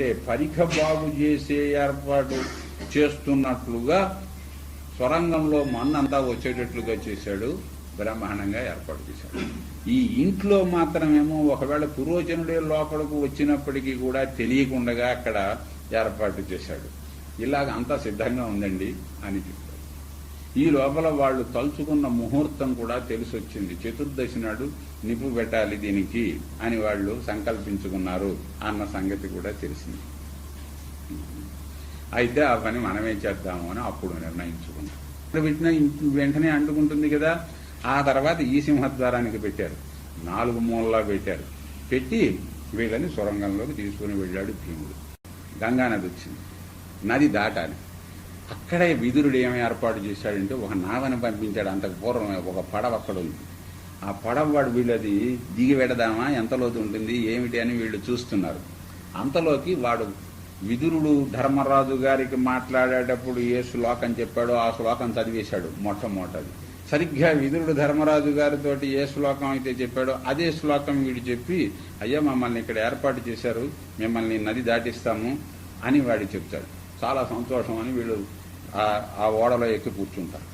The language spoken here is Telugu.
అంటే పరిఖ బాగు చేసే ఏర్పాటు చేస్తున్నట్లుగా స్వరంగంలో మన్నంతా వచ్చేటట్లుగా చేశాడు బ్రహ్మాండంగా ఏర్పాటు చేశాడు. ఈ ఇంట్లో మాత్రమేమో ఒకవేళ పురోచనుడే లోపలకు వచ్చినప్పటికీ కూడా తెలియకుండా అక్కడ ఏర్పాటు చేశాడు. ఇలాగ అంతా సిద్ధంగా ఉందండి అని చెప్పాడు ఈ లోపల వాళ్ళు తలుచుకున్న ముహూర్తం కూడా తెలిసొచ్చింది. చతుర్దశి నాడు నిప్పు పెట్టాలి దీనికి అని వాళ్ళు సంకల్పించుకున్నారు అన్న సంగతి కూడా తెలిసింది. అయితే ఆ పని మనమే చేద్దాము అని అప్పుడు నిర్ణయించుకున్నాం. పెట్టిన వెంటనే అంటుకుంటుంది కదా ఆ తర్వాత ఈ సింహద్వారానికి పెట్టారు. నాలుగు మూలలా పెట్టారు. పెట్టి వీళ్ళని సొరంగంలోకి తీసుకుని వెళ్ళాడు భీముడు. గంగానది వచ్చింది. నది దాటాలి. అక్కడే విదురుడు ఏమి ఏర్పాటు చేశాడంటే ఒక నావని పంపించాడు. అంతకు పూర్వం ఒక పడవ అక్కడ ఉంది. ఆ పడవ వాడు వీళ్ళది దిగి పెడదామా ఎంత లోతు ఉంటుంది? ఏమిటి అని వీళ్ళు చూస్తున్నారు. అంతలోకి వాడు విదురుడు ధర్మరాజు గారికి మాట్లాడేటప్పుడు ఏ శ్లోకం చెప్పాడో ఆ శ్లోకం చదివేశాడు మొట్టమొదటి సరిగ్గా విదురుడు ధర్మరాజు గారితో ఏ శ్లోకం అయితే చెప్పాడో అదే శ్లోకం వీడు చెప్పి అయ్యా మమ్మల్ని ఇక్కడ ఏర్పాటు చేశారు మిమ్మల్ని నది దాటిస్తాము అని వాడు చెప్తాడు. చాలా సంతోషం అని వీళ్ళు ఆ ఓడలో ఎక్కి కూర్చుంటారు